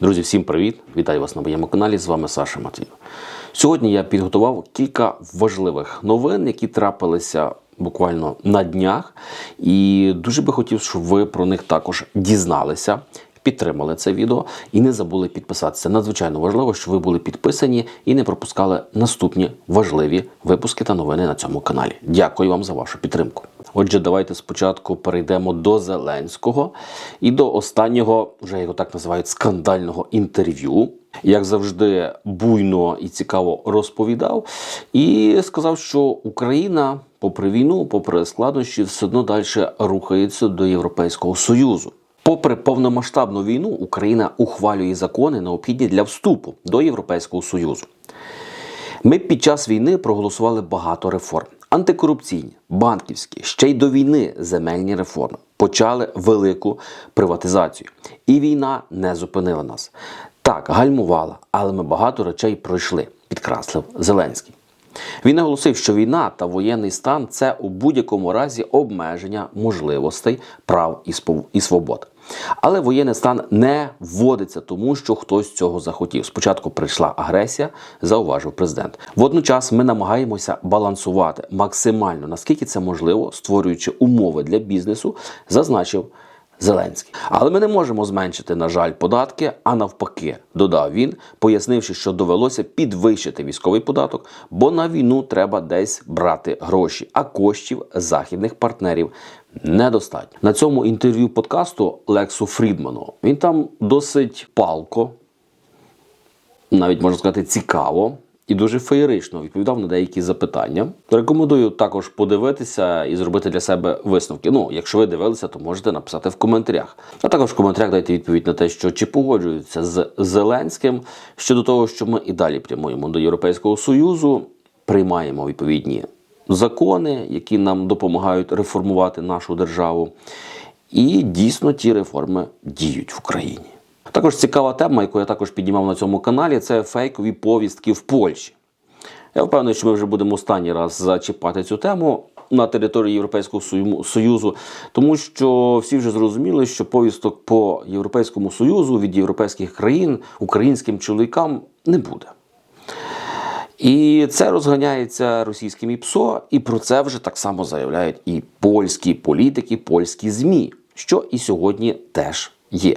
Друзі, всім привіт! Вітаю вас на моєму каналі. З вами Саша Матвіїв. Сьогодні я підготував кілька важливих новин, які трапилися буквально на днях. І дуже би хотів, щоб ви про них також дізналися. Підтримали це відео і не забули підписатися. Надзвичайно важливо, щоб ви були підписані і не пропускали наступні важливі випуски та новини на цьому каналі. Дякую вам за вашу підтримку. Отже, давайте спочатку перейдемо до Зеленського і до останнього, вже його так називають, скандального інтерв'ю. Як завжди, буйно і цікаво розповідав, і сказав, що Україна, попри війну, попри складнощі, все одно далі рухається до Європейського Союзу. Попри повномасштабну війну, Україна ухвалює закони, необхідні для вступу до Європейського Союзу. Ми під час війни проголосували багато реформ: антикорупційні, банківські, ще й до війни земельні реформи. Почали велику приватизацію. І війна не зупинила нас. Так, гальмувала, але ми багато речей пройшли, підкреслив Зеленський. Він наголосив, що війна та воєнний стан це у будь-якому разі обмеження можливостей, прав і свобод. Але воєнний стан не вводиться тому, що хтось цього захотів. Спочатку прийшла агресія, зауважив президент. Водночас ми намагаємося балансувати максимально наскільки це можливо, створюючи умови для бізнесу, зазначив. Зеленський. Але ми не можемо зменшити, на жаль, податки, а навпаки, додав він, пояснивши, що довелося підвищити військовий податок, бо на війну треба десь брати гроші, а коштів західних партнерів недостатньо. На цьому інтерв'ю подкасту Лексу Фрідману він там досить палко, навіть можна сказати, цікаво. І дуже феєрично відповідав на деякі запитання. Рекомендую також подивитися і зробити для себе висновки. Ну, якщо ви дивилися, то можете написати в коментарях. А також в коментарях дайте відповідь на те, що чи погоджуються з Зеленським щодо того, що ми і далі прямуємо до Європейського Союзу, приймаємо відповідні закони, які нам допомагають реформувати нашу державу. І дійсно ті реформи діють в Україні. Також цікава тема, яку я також піднімав на цьому каналі, це фейкові повістки в Польщі. Я впевнений, що ми вже будемо останній раз зачіпати цю тему на території Європейського Союзу, тому що всі вже зрозуміли, що повісток по Європейському Союзу від європейських країн українським чоловікам не буде. І це розганяється російським ІПСО, і про це вже так само заявляють і польські політики, польські ЗМІ, що і сьогодні теж є.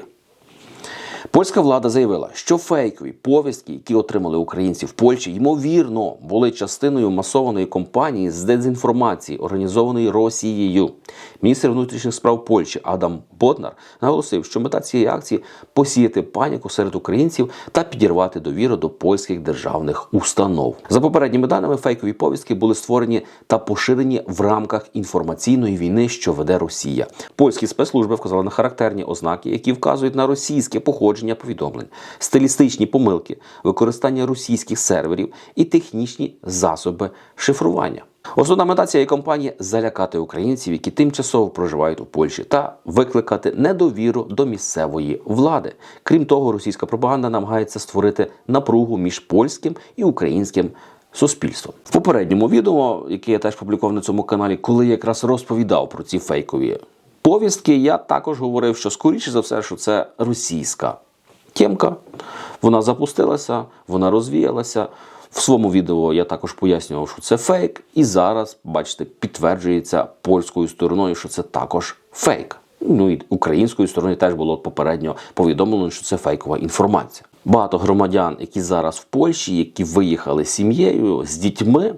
Польська влада заявила, що фейкові повістки, які отримали українці в Польщі, ймовірно, були частиною масованої кампанії з дезінформації, організованої Росією. Міністр внутрішніх справ Польщі Адам Боднар наголосив, що мета цієї акції посіяти паніку серед українців та підірвати довіру до польських державних установ. За попередніми даними, фейкові повістки були створені та поширені в рамках інформаційної війни, що веде Росія. Польські спецслужби вказали на характерні ознаки, які вказують на російське походження повідомлень, стилістичні помилки, використання російських серверів і технічні засоби шифрування. Основна мета цієї кампанії залякати українців, які тимчасово проживають у Польщі, та викликати недовіру до місцевої влади. Крім того, російська пропаганда намагається створити напругу між польським і українським суспільством. В попередньому відео, яке я теж публікував на цьому каналі, коли я якраз розповідав про ці фейкові повістки, я також говорив, що скоріше за все, що це російська Тємка. Вона запустилася, вона розвіялася. В своєму відео я також пояснював, що це фейк, і зараз, бачите, підтверджується польською стороною, що це також фейк. Ну і українською стороною теж було попередньо повідомлено, що це фейкова інформація. Багато громадян, які зараз в Польщі, які виїхали з сім'єю, з дітьми,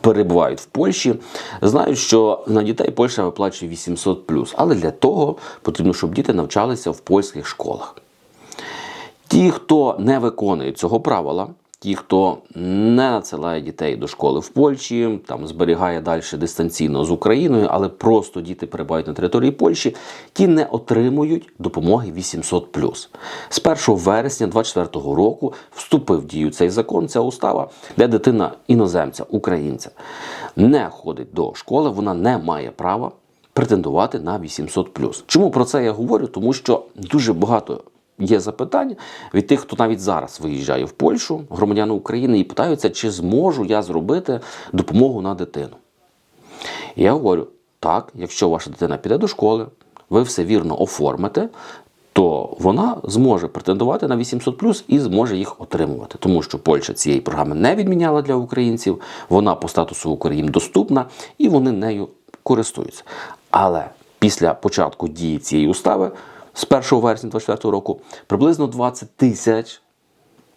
перебувають в Польщі, знають, що на дітей Польща виплачує 800 але для того потрібно, щоб діти навчалися в польських школах. Ті, хто не виконує цього правила, ті, хто не надсилає дітей до школи в Польщі, там зберігає далі дистанційно з Україною, але просто діти перебувають на території Польщі, ті не отримують допомоги 800 З 1 вересня 2024 року вступив в дію цей закон, ця устава, де дитина іноземця, українця не ходить до школи, вона не має права претендувати на 800 Чому про це я говорю? Тому що дуже багато є запитання від тих, хто навіть зараз виїжджає в Польщу, громадяни України, і питаються, чи зможу я зробити допомогу на дитину. Я говорю: так, якщо ваша дитина піде до школи, ви все вірно оформите, то вона зможе претендувати на 800 і зможе їх отримувати, тому що Польща цієї програми не відміняла для українців. Вона по статусу Україн доступна і вони нею користуються. Але після початку дії цієї устави з 1 вересня 2024 року приблизно 20 тисяч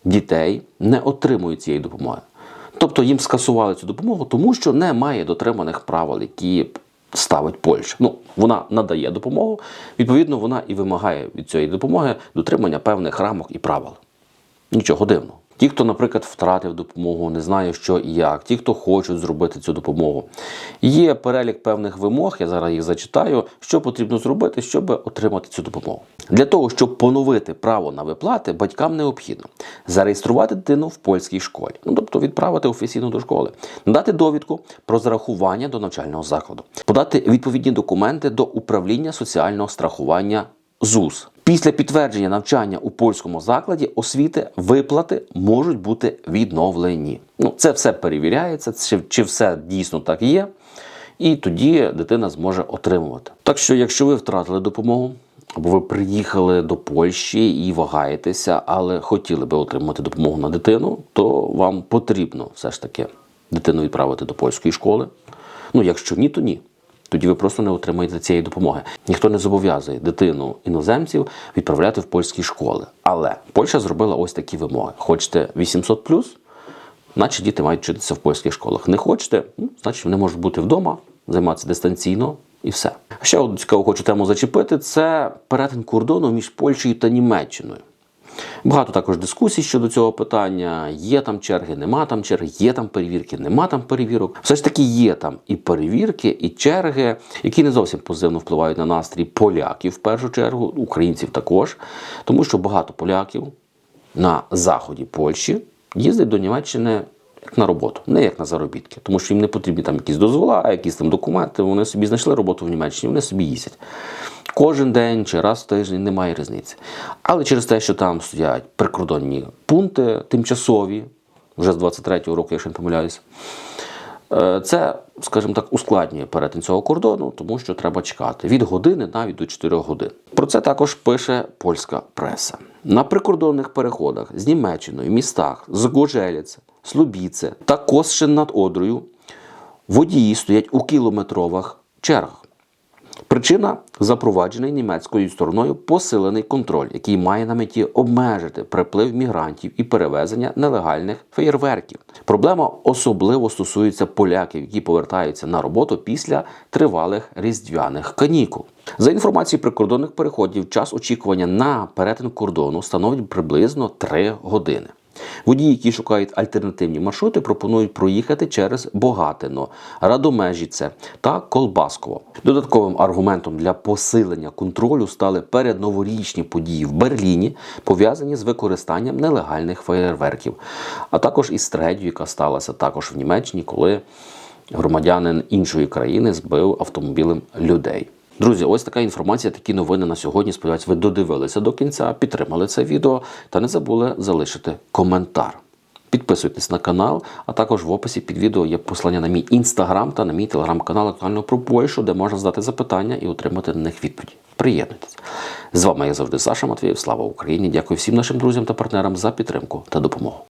дітей не отримують цієї допомоги. Тобто їм скасували цю допомогу, тому що немає дотриманих правил, які ставить Польща. Ну, вона надає допомогу, відповідно, вона і вимагає від цієї допомоги дотримання певних рамок і правил. Нічого дивного. Ті, хто, наприклад, втратив допомогу, не знає, що і як, ті, хто хочуть зробити цю допомогу. Є перелік певних вимог, я зараз їх зачитаю, що потрібно зробити, щоб отримати цю допомогу. Для того, щоб поновити право на виплати, батькам необхідно зареєструвати дитину в польській школі, ну тобто відправити офіційно до школи, надати довідку про зарахування до навчального закладу, подати відповідні документи до управління соціального страхування ЗУС. Після підтвердження навчання у польському закладі освіти виплати можуть бути відновлені. Ну, це все перевіряється, чи, чи все дійсно так є, і тоді дитина зможе отримувати. Так що, якщо ви втратили допомогу, або ви приїхали до Польщі і вагаєтеся, але хотіли би отримати допомогу на дитину, то вам потрібно все ж таки дитину відправити до польської школи. Ну, якщо ні, то ні. Тоді ви просто не отримаєте цієї допомоги. Ніхто не зобов'язує дитину іноземців відправляти в польські школи. Але Польща зробила ось такі вимоги: хочете 800 наче діти мають вчитися в польських школах. Не хочете, ну, значить вони можуть бути вдома, займатися дистанційно і все. Ще одну цікаву хочу тему зачепити: це перетин кордону між Польщею та Німеччиною. Багато також дискусій щодо цього питання. Є там черги, нема там черги, є там перевірки, нема там перевірок. Все ж таки є там і перевірки, і черги, які не зовсім позитивно впливають на настрій поляків в першу чергу, українців також, тому що багато поляків на заході Польщі їздять до Німеччини як на роботу, не як на заробітки, тому що їм не потрібні там якісь дозвола, якісь там документи. Вони собі знайшли роботу в Німеччині, вони собі їздять. Кожен день чи раз в тиждень немає різниці. Але через те, що там стоять прикордонні пункти тимчасові, вже з 23-го року, якщо не помиляюсь, е, це, скажімо так, ускладнює перетин цього кордону, тому що треба чекати від години навіть до 4 годин. Про це також пише польська преса. На прикордонних переходах з Німеччиною, містах Згожеліце, Слубіце та Косшин над Одрою водії стоять у кілометрових чергах. Причина запроваджений німецькою стороною посилений контроль, який має на меті обмежити приплив мігрантів і перевезення нелегальних феєрверків. Проблема особливо стосується поляків, які повертаються на роботу після тривалих різдвяних канікул. За інформацією прикордонних переходів, час очікування на перетин кордону становить приблизно 3 години. Водії, які шукають альтернативні маршрути, пропонують проїхати через Богатино, Радомежіце та Колбасково. Додатковим аргументом для посилення контролю стали передноворічні події в Берліні, пов'язані з використанням нелегальних феєрверків, а також із трагедією, яка сталася також в Німеччині, коли громадянин іншої країни збив автомобілем людей. Друзі, ось така інформація, такі новини на сьогодні. Сподіваюсь, ви додивилися до кінця, підтримали це відео та не забули залишити коментар. Підписуйтесь на канал, а також в описі під відео є послання на мій інстаграм та на мій телеграм-канал актуально про Польщу, де можна задати запитання і отримати на них відповіді. Приєднуйтесь. З вами, як завжди, Саша Матвієв. Слава Україні! Дякую всім нашим друзям та партнерам за підтримку та допомогу.